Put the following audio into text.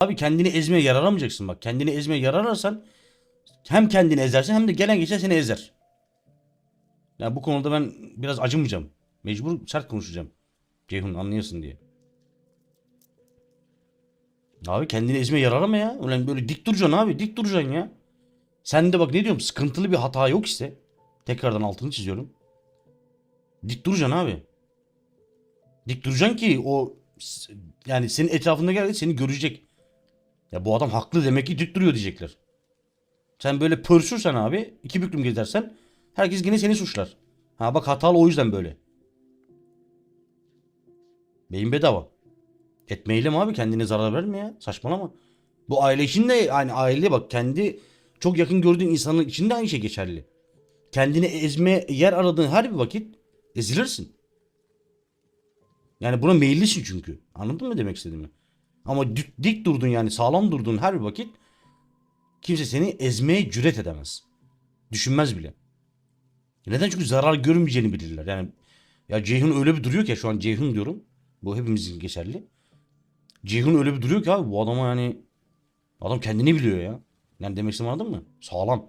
Abi kendini ezmeye yararamayacaksın bak. Kendini ezmeye yarararsan hem kendini ezersin hem de gelen geçen seni ezer. Yani bu konuda ben biraz acımayacağım. Mecbur sert konuşacağım. Ceyhun anlayasın diye. Abi kendini ezmeye yararama ya. Ulan böyle dik duracaksın abi. Dik duracaksın ya. Sen de bak ne diyorum sıkıntılı bir hata yok ise tekrardan altını çiziyorum. Dik duracaksın abi. Dik duracaksın ki o yani senin etrafında geldi seni görecek. Ya bu adam haklı demek ki dik duruyor diyecekler. Sen böyle pörsürsen abi iki büklüm gezersen herkes yine seni suçlar. Ha bak hatalı o yüzden böyle. Beyin bedava. Etmeyelim abi kendine zarar verme ya. Saçmalama. Bu aile için de yani aile bak kendi çok yakın gördüğün insanın için de aynı şey geçerli. Kendini ezme yer aradığın her bir vakit ezilirsin. Yani buna meyillisin çünkü. Anladın mı demek istediğimi? Ama dik, dik durdun yani sağlam durduğun her bir vakit kimse seni ezmeye cüret edemez. Düşünmez bile. Neden? Çünkü zarar görmeyeceğini bilirler. Yani ya Ceyhun öyle bir duruyor ki şu an Ceyhun diyorum. Bu hepimizin geçerli. Ceyhun öyle bir duruyor ki abi bu adama yani adam kendini biliyor ya. Yani demek istediğimi anladın mı? Sağlam.